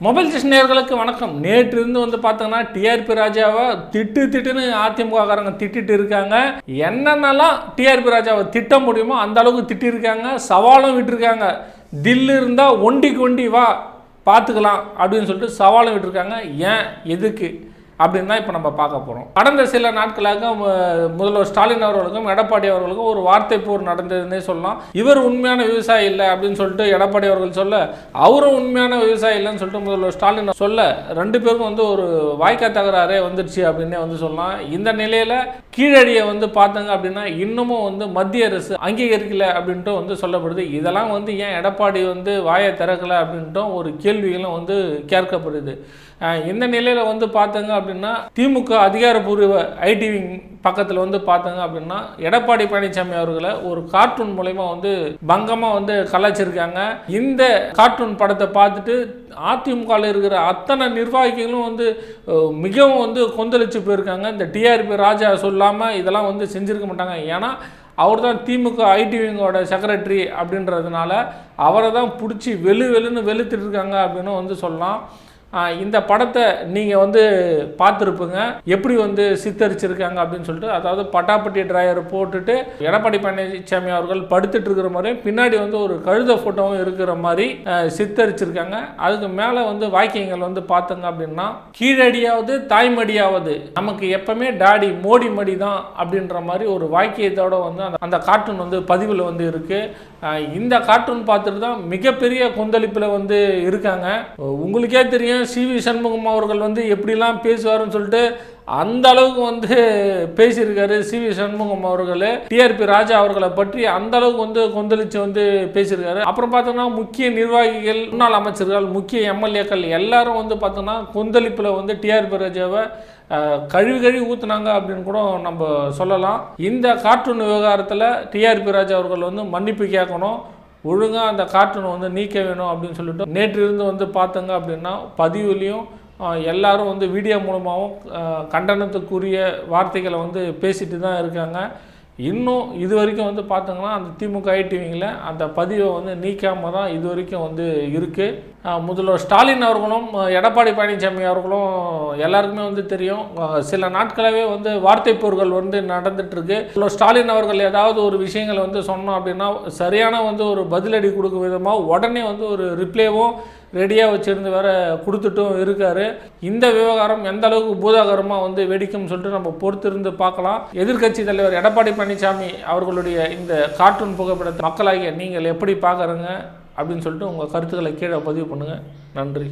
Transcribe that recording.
Mobile station நேயர்களுக்கு வணக்கம் நேற்று இருந்து வந்து பார்த்தோங்கன்னா டிஆர்பி ராஜாவை திட்டு திட்டுன்னு அதிமுககாரங்க திட்டிட்டு இருக்காங்க. என்னென்னலாம் டிஆர்பி ராஜாவை திட்ட முடியுமோ அந்த அளவுக்கு திட்டிருக்காங்க சவாலும் விட்டுருக்காங்க. தில்லு இருந்தால் ஒண்டிக்கு ஒண்டி வா பார்த்துக்கலாம் அப்படின்னு சொல்லிட்டு சவாலும் விட்டுருக்காங்க. ஏன்? எதுக்கு? அப்படின்னு தான் இப்போ நம்ம பார்க்க போகிறோம் கடந்த சில நாட்களாக முதல்வர் ஸ்டாலின் அவர்களுக்கும் எடப்பாடி அவர்களுக்கும் ஒரு வார்த்தை போர் நடந்ததுன்னே சொல்லலாம். இவர் உண்மையான விவசாயி இல்லை அப்படின்னு சொல்லிட்டு எடப்பாடி அவர்கள் சொல்ல அவரும் உண்மையான விவசாயி இல்லைன்னு சொல்லிட்டு முதல்வர் ஸ்டாலின் சொல்ல ரெண்டு பேரும் வந்து ஒரு வாய்க்கா தகராறே வந்துருச்சு அப்படின்னே வந்து சொல்லலாம். இந்த நிலையில் கீழடியை வந்து பார்த்தாங்க அப்படின்னா இன்னமும் வந்து மத்திய அரசு அங்கீகரிக்கல அப்படின்ட்டு வந்து சொல்லப்படுது. இதெல்லாம் வந்து ஏன் எடப்பாடி வந்து வாயை திறக்கல அப்படின்ட்டும் ஒரு கேள்விகளும் வந்து கேட்கப்படுது. இந்த நிலையில் வந்து பார்த்தாங்க அப்படின்னு அப்படின்னா திமுக அதிகாரப்பூர்வ ஐடிவி பக்கத்தில் வந்து பார்த்தாங்க அப்படின்னா எடப்பாடி பழனிசாமி அவர்களை ஒரு கார்ட்டூன் மூலயமா வந்து பங்கமாக வந்து கலாச்சிருக்காங்க இந்த கார்ட்டூன் படத்தை பார்த்துட்டு அதிமுகவில் இருக்கிற அத்தனை நிர்வாகிகளும் வந்து மிகவும் வந்து கொந்தளிச்சு போயிருக்காங்க. இந்த டிஆர்பி ராஜா சொல்லாமல் இதெல்லாம் வந்து செஞ்சுருக்க மாட்டாங்க. ஏன்னா அவர் தான் திமுக ஐடி விங்கோட செக்ரட்டரி அப்படின்றதுனால அவரை தான் பிடிச்சி வெளு வெளுன்னு வெளுத்துட்டு இருக்காங்க அப்படின்னு வந்து சொல்லலாம். இந்த படத்தை நீங்கள் வந்து பார்த்துருப்பீங்க. எப்படி வந்து சித்தரிச்சிருக்காங்க அப்படின்னு சொல்லிட்டு அதாவது பட்டாப்பட்டி டிரைவர் போட்டுட்டு எடப்பாடி பழனிசாமி அவர்கள் படுத்துட்டு இருக்கிற மாதிரியும் பின்னாடி வந்து ஒரு கழுத ஃபோட்டோவும் இருக்கிற மாதிரி சித்தரிச்சிருக்காங்க. அதுக்கு மேலே வந்து வாக்கியங்கள் வந்து பார்த்தங்க அப்படின்னா கீழடியாவது தாய்மடியாவது நமக்கு எப்பவுமே டாடி மோடி மடி தான் அப்படின்ற மாதிரி ஒரு வாக்கியத்தோட வந்து அந்த அந்த கார்ட்டூன் வந்து பதிவில் வந்து இருக்குது இந்த கார்ட்டூன் பார்த்துட்டு தான் மிகப்பெரிய கொந்தளிப்பில் வந்து இருக்காங்க. உங்களுக்கே தெரியும் சி வி சண்முகம் அவர்கள் வந்து எப்படிலாம் பேசுவாருன்னு சொல்லிட்டு அந்த அளவுக்கு வந்து பேசியிருக்காரு சி வி சண்முகம் அவர்கள். டிஆர்பி ராஜா அவர்களை பற்றி அந்த அளவுக்கு வந்து கொந்தளிச்சு வந்து பேசியிருக்காரு. அப்புறம் பார்த்தோம்னா முக்கிய நிர்வாகிகள் முன்னாள் அமைச்சர்கள் முக்கிய எம்எல்ஏக்கள் எல்லாரும் வந்து பார்த்தோம்னா கொந்தளிப்பில் வந்து டிஆர்பி ராஜாவை கழுவி கழுவி ஊத்துனாங்க அப்படின்னு கூட நம்ம சொல்லலாம். இந்த கார்ட்டூன் விவகாரத்தில் டிஆர்பி ராஜா அவர்கள் வந்து மன்னிப்பு கேட்கணும். ஒழுங்காக அந்த கார்ட்டூனை வந்து நீக்க வேணும் அப்படின்னு சொல்லிட்டு நேற்று இருந்து வந்து பார்த்தங்க அப்படின்னா பதிவுலேயும் எல்லாரும் வந்து வீடியோ மூலமாகவும் கண்டனத்துக்குரிய வார்த்தைகளை வந்து பேசிட்டு தான் இருக்காங்க. இன்னும் இது வரைக்கும் வந்து பார்த்தோங்கன்னா அந்த திமுக ஐடிவிங்கில் அந்த பதிவை வந்து நீக்காமல் தான் இது வரைக்கும் வந்து இருக்குது முதல்வர் ஸ்டாலின் அவர்களும் எடப்பாடி பழனிசாமி அவர்களும் எல்லாருக்குமே வந்து தெரியும். சில நாட்களாகவே வந்து வார்த்தை போர்கள் வந்து நடந்துட்டுருக்கு முதல்வர் ஸ்டாலின் அவர்கள் ஏதாவது ஒரு விஷயங்களை வந்து சொன்னோம் அப்படின்னா சரியான வந்து ஒரு பதிலடி கொடுக்கும் விதமாக உடனே வந்து ஒரு ரிப்ளேவும் ரெடியாக வச்சுருந்து வேற கொடுத்துட்டும் இருக்கார். இந்த விவகாரம் எந்த அளவுக்கு பூதாகரமாக வந்து வெடிக்கும்னு சொல்லிட்டு நம்ம பொறுத்திருந்து பார்க்கலாம். எதிர்க்கட்சி தலைவர் எடப்பாடி பழனிசாமி அவர்களுடைய இந்த கார்ட்டூன் புகைப்படத்தை மக்களாகிய நீங்கள் எப்படி பார்க்குறங்க அப்படின்னு சொல்லிட்டு உங்கள் கருத்துக்களை கீழே பதிவு பண்ணுங்கள் நன்றி.